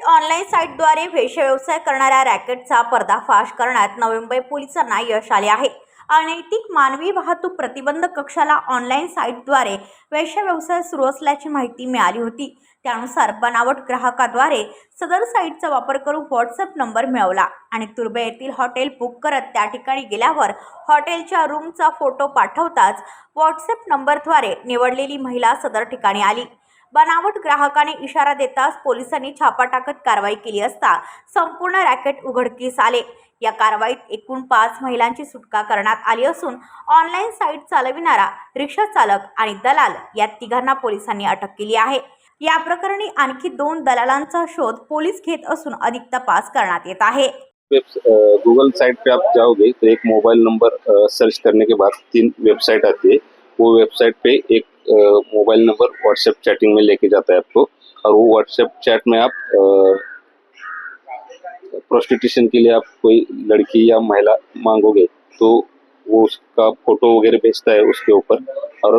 मुंबईत ऑनलाईन साईटद्वारे वेशव्यवसाय व्यवसाय करणाऱ्या रॅकेटचा पर्दाफाश करण्यात नवी मुंबई पोलिसांना यश आले आहे. अनैतिक मानवी वाहतूक प्रतिबंध कक्षाला ऑनलाईन साईटद्वारे वेशव्यवसाय व्यवसाय सुरू असल्याची माहिती मिळाली होती. त्यानुसार बनावट ग्राहकाद्वारे सदर साईटचा वापर करून व्हॉट्सअप नंबर मिळवला आणि तुर्बे येथील हॉटेल बुक करत त्या ठिकाणी गेल्यावर हॉटेलच्या रूमचा फोटो पाठवताच व्हॉट्सअप नंबरद्वारे निवडलेली महिला सदर ठिकाणी आली. बनावट ग्राहकाने इशारा देताच पोलिसांनी छापा टाकत कारवाई केली असता संपूर्ण रॅकेट उघडकीस आले. या कारवाईत एकूण पाच महिलांची सुटका करण्यात आली असून ऑनलाईन साईट चालविणारा रिक्षा चालक आणि दलाल या तिघांना पोलिसांनी अटक केली आहे. या प्रकरणी आणखी दोन दलालांचा शोध पोलीस घेत असून अधिक तपास करण्यात येत आहे. वेब गूगल साइट पे आप जाओगे तो एक मोबाइल नंबर सर्च करने के बाद तीन वेबसाइट आती है. वो वेबसाइट पे एक मोबाइल नंबर व्हाट्सएप चैटिंग में लेके जाता है आपको। और वो व्हाट्सएप चैट में आप प्रोस्टिट्यूशन के लिए आप कोई लड़की या महिला मांगोगे तो वो उसका फ़ोटो वगैरह भेजता है उसके ऊपर। और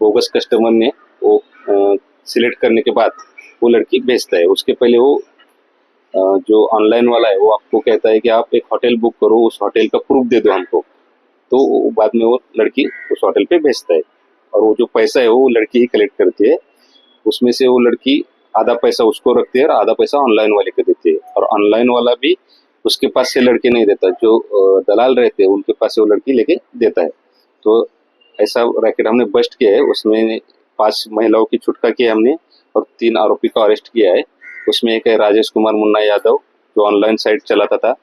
बोगस कस्टमर ने वो सिलेक्ट करने के बाद वो लड़की भेजता है। उसके पहले वो जो ऑनलाइन वाला है, वो आपको कहता है कि आप एक होटल बुक करो, उस होटल का प्रूफ दे दो हमको। तो बाद में वो लड़की उस होटल पे भेजता है। और वो जो पैसा है वो लड़की ही कलेक्ट करती है। उसमें से वो लड़की आधा पैसा उसको रखती है और आधा पैसा ऑनलाइन वाले को देती है। और ऑनलाइन वाला भी उसके पास से लड़के नहीं देता। जो दलाल रहते हैं, उनके पास से वो लड़की लेके देता है। तो ऐसा रैकेट हमने बस्ट किया है। उसमें पाँच महिलाओं की छुटका किया हमने और तीन आरोपी को अरेस्ट किया है। उसमें एक है राजेश कुमार मुन्ना यादव, जो ऑनलाइन साइट चलाता था।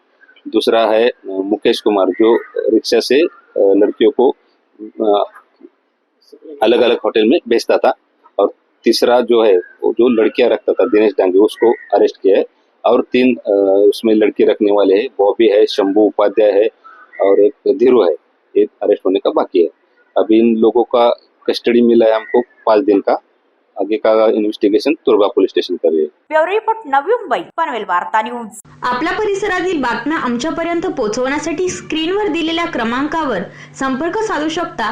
दूसरा है मुकेश कुमार, जो रिक्शा से लड़कियों को अलग अलग होटल में भेजता था और तीसरा जो है वो जो लड़कियां रखता था दिनेश डांगे उसको अरेस्ट किया है। और तीन उसमें लड़की रखने वाले हैं बॉबी है शंभू उपाध्याय है और एक धीरू है ये अरेस्ट होने का बाकी है। अभी इन लोगों का कस्टडी मिला है हमको पाँच दिन का। आगे का इन्वेस्टिगेशन तुर्गा पुलिस स्टेशन कर रही है। ब्युरो रिपोर्ट नवी मुंबई पनवेल वार्ता न्यूज। आपल्या परिसरातील बातम्या आमच्यापर्यंत पोहोचवण्यासाठी स्क्रीनवर दिलेल्या क्रमांकावर संपर्क साधू शकता.